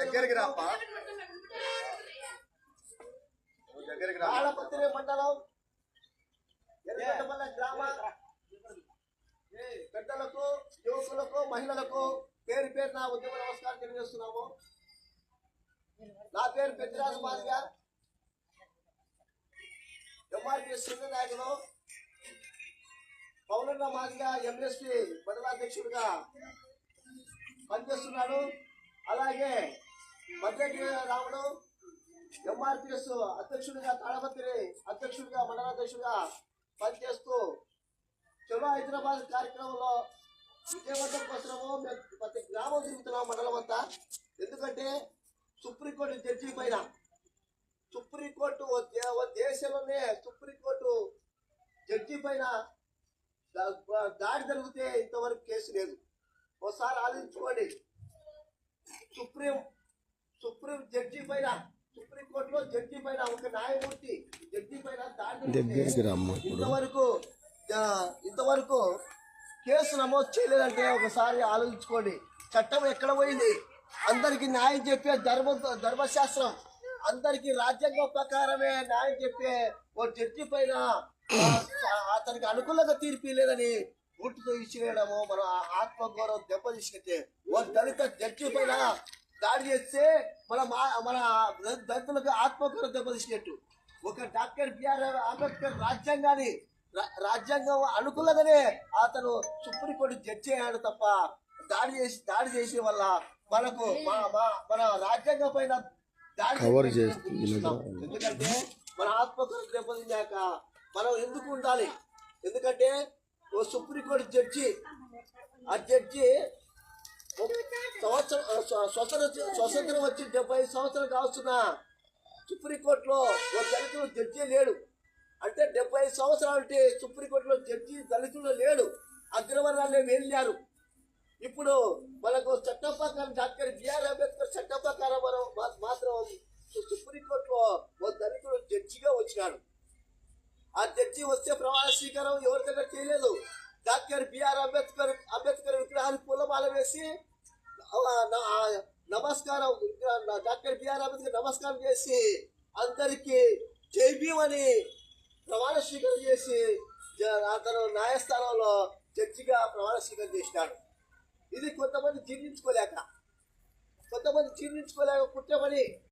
దగ్గరికి రాపా దగ్గరికి రా. తాళపత్రి మండలం గ్రామ. పెద్దలకు యువకులకు మహిళలకు పేరు పేరు నా ఉద్యమ నమస్కారం తెలియజేస్తున్నాము. నా పేరు పెద్దరాజు మాదిగా ఎంఆర్పీఎస్ సింగ నాయకులు పౌరన్న మాదిగా ఎంఎస్పీ మండలాధ్యక్షుడిగా పనిచేస్తున్నాడు. అలాగే మధ్యకి రాముడు ఎంఆర్పిఎస్ అధ్యక్షుడిగా తాళపత్రి అధ్యక్షుడిగా మండలాధ్యక్షుడిగా పనిచేస్తూ చలో హైదరాబాద్ కార్యక్రమంలో విజయవంతం కోసము మేము ప్రతి గ్రామం తిరుగుతున్నాం మండలం అంతా. ఎందుకంటే సుప్రీంకోర్టు జడ్జి పైన సుప్రీంకోర్టు దేశంలోనే సుప్రీంకోర్టు జడ్జి పైన దాడి జరిగితే ఇంతవరకు కేసు లేదు. ఒకసారి ఆలోచించుకోండి. సుప్రీం సుప్రీం జడ్జి పైన సుప్రీం కోర్టులో జడ్జి పైన ఒక న్యాయమూర్తి జడ్జి పైన దాడి ఇంతవరకు ఇంతవరకు కేసు నమోదు చేయలేదంటే ఒకసారి ఆలోచించుకోండి. చట్టం ఎక్కడ పోయింది? అందరికి న్యాయం చెప్పే ధర్మ ధర్మశాస్త్రం. అందరికి రాజ్యాంగం ప్రకారమే న్యాయం చెప్పే ఓ జడ్జి పైన అతనికి అనుకూలంగా తీర్పు లేదని గుర్తుతో ఇచ్చేయడము మన ఆత్మగౌరవం దెబ్బతీసినట్టే. ఓ దళిత జడ్జి పైన దాడి చేస్తే మన మా మన దళితులకు ఆత్మగౌరవం దెబ్బతీసినట్టు. ఒక డాక్టర్ బిఆర్ అంబేద్కర్ రాజ్యాంగాన్ని రా- రాజ్యాంగం అనుకూలంగానే అతను సుప్రీంకోర్టు జడ్జి అయ్యాడు తప్ప దాడి చేసి దాడి చేసే వల్ల మనకు మన రాజ్యాంగం పైన కవర్ చేసి చేస్తుంది. ఎందుకంటే మన ఆత్మకూరు దెబ్బతిన్నాక మనం ఎందుకు ఉండాలి? ఎందుకంటే ఓ సుప్రీంకోర్టు జడ్జి ఆ జడ్జి ఒక సంవత్సరం స్వ- స్వతంత్ర స్వతంత్రం వచ్చి డెబ్బై సంవత్సరాలు కావస్తున్నా సుప్రీంకోర్టులో ఓ దళితుడు జడ్జి లేడు. అంటే డెబ్బై సంవత్సరాలు అంటే సుప్రీంకోర్టులో జడ్జి దళితుడు లేడు. అగ్రవర్ణాలే వెళ్ళారు ఇప్పుడు మనకు చట్టం ప్రకారం డాక్టర్ బిఆర్ అంబేద్కర్ చట్టం ప్రకారం మనం మా- మాత్రం సు- సుప్రీంకోర్టులో ఓ దళితుడు జడ్జిగా వచ్చినాడు ఆ జడ్జి వస్తే ప్రమాణ స్వీకారం ఎవరి దగ్గర చేయలేదు. డాక్టర్ బిఆర్ అంబేద్కర్ అంబేద్కర్ విగ్రహానికి పూలమాల వేసి నమస్కారం డాక్టర్ బిఆర్ అంబేద్కర్ నమస్కారం చేసి అందరికి జై భీమ్ అని ప్రమాణ స్వీకారం చేసి అతను న్యాయస్థానంలో జడ్జిగా ప్రమాణ స్వీకారం చేసినాడు. ఇది కొంతమంది జీర్ణించుకోలేక కొంతమంది జీర్ణించుకోలేక కుట్రమని